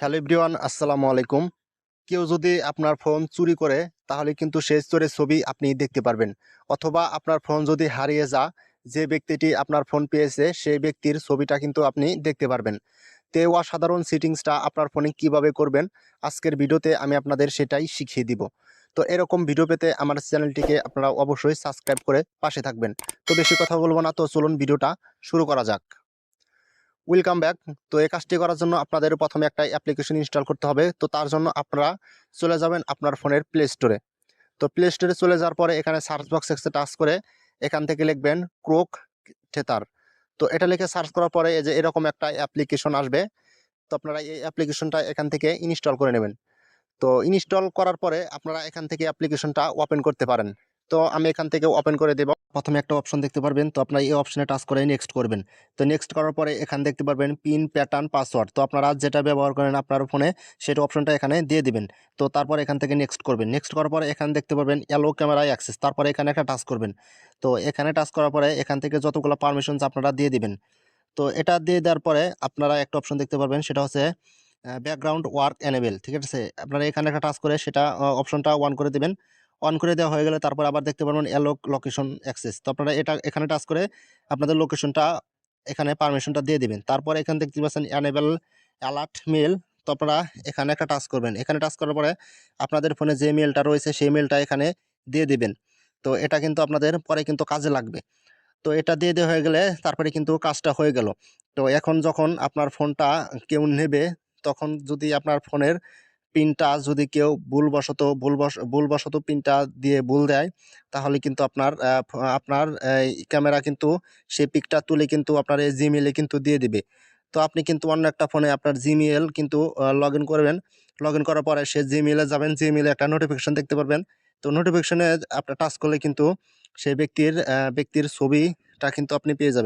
Hello everyone, আসসালামু আলাইকুম। কেউ যদি আপনার ফোন চুরি করে, তাহলে কিন্তু সেই চোরের ছবি আপনি দেখতে পারবেন। অথবা আপনার ফোন যদি হারিয়ে যা যে ব্যক্তিটি আপনার ফোন পেয়েছে, সেই ব্যক্তির ছবিটা কিন্তু আপনি দেখতে পারবেন। তে অসাধারণ সিটিংসটা আপনার ফোনে কীভাবে করবেন, আজকের ভিডিওতে আমি আপনাদের সেটাই শিখিয়ে দিব। তো এরকম ভিডিও পেতে আমার চ্যানেলটিকে আপনারা অবশ্যই সাবস্ক্রাইব করে পাশে থাকবেন। তো বেশি কথা বলব না, তো চলুন ভিডিওটা শুরু করা যাক। ওয়েলকাম ব্যাক তো এই কাজটি করার জন্য আপনাদের প্রথমে একটা অ্যাপ্লিকেশন ইনস্টল করতে হবে। তো তার জন্য আপনারা চলে যাবেন আপনার ফোনের প্লে স্টোরে তো প্লে স্টোরে চলে যাওয়ার পরে এখানে সার্চ বক্স এক্সে টাচ করে এখান থেকে লিখবেন ক্রোক থেতার তো এটা লিখে সার্চ করার পরে এই যে এরকম একটা অ্যাপ্লিকেশন আসবে। তো আপনারা এই অ্যাপ্লিকেশনটা এখান থেকে ইনস্টল করে নেবেন। তো ইনস্টল করার পরে আপনারা এখান থেকে অ্যাপ্লিকেশনটা ওপেন করতে পারেন। তো আমি এখান থেকে ওপেন করে দেব। প্রথমে একটা অপশন দেখতে পারবেন। তো আপনারা এই অপশনে টাচ করে নেক্সট করবেন। তো নেক্সট করার পরে এখানে দেখতে পারবেন পিন প্যাটার্ন পাসওয়ার্ড তো আপনারা যেটা ব্যবহার করেন আপনার ফোনে সেটা অপশনটা এখানে দিয়ে দিবেন। তো তারপর এখান থেকে নেক্সট করবেন। নেক্সট করার পরে এখানে দেখতে পারবেন অ্যালো ক্যামেরা অ্যাক্সেস তারপরে এখানে একটা টাচ করবেন। তো এখানে টাচ করার পরে এখান থেকে যতগুলো পারমিশনস আপনারা দিয়ে দিবেন। তো এটা দিয়ে দেওয়ার পরে আপনারা একটা অপশন দেখতে পারবেন, সেটা হচ্ছে ব্যাকগ্রাউন্ড ওয়ার্ক এনেবেল ঠিক আছে? আপনারা এখানে একটা টাচ করে সেটা অপশনটা অন করে দিবেন। অন করে দেওয়া হয়ে গেলে তারপর আবার দেখতে পারবেন এলো লোকেশন অ্যাক্সেস তো আপনারা এটা এখানে টাচ করে আপনাদের লোকেশনটা এখানে পারমিশনটা দিয়ে দেবেন। তারপর এখানে দেখতে পাচ্ছেন অ্যানেবেল অ্যালার্ট মেল তো আপনারা এখানে একটা টাচ করবেন। এখানে টাচ করার পরে আপনাদের ফোনে যে মেলটা রয়েছে সেই মেলটা এখানে দিয়ে দিবেন। তো এটা কিন্তু আপনাদের পরে কিন্তু কাজে লাগবে। তো এটা দিয়ে দেওয়া হয়ে গেলে তারপরে কিন্তু কাজটা হয়ে গেল। তো এখন যখন আপনার ফোনটা কেউ নেবে, তখন যদি আপনার ফোনের পিনটা যদি কেউ ভুলবশত, ভুলবশ, ভুলবশত পিনটা দিয়ে ভুল দেয়, তাহলে কিন্তু আপনার আপনার ক্যামেরা কিন্তু সেই পিকটা তুলে কিন্তু আপনার এই জিমেলে কিন্তু দিয়ে দিবে। তো আপনি কিন্তু অন্য একটা ফোনে আপনার জিমেল কিন্তু লগ করবেন। লগ করার পরে সে জিমেলে যাবেন। জিমেলে একটা নোটিফিকেশান দেখতে পারবেন। তো নোটিফিকেশানে আপনার টাচ করলে কিন্তু সেই ব্যক্তির ব্যক্তির ছবিটা কিন্তু আপনি পেয়ে যাবেন।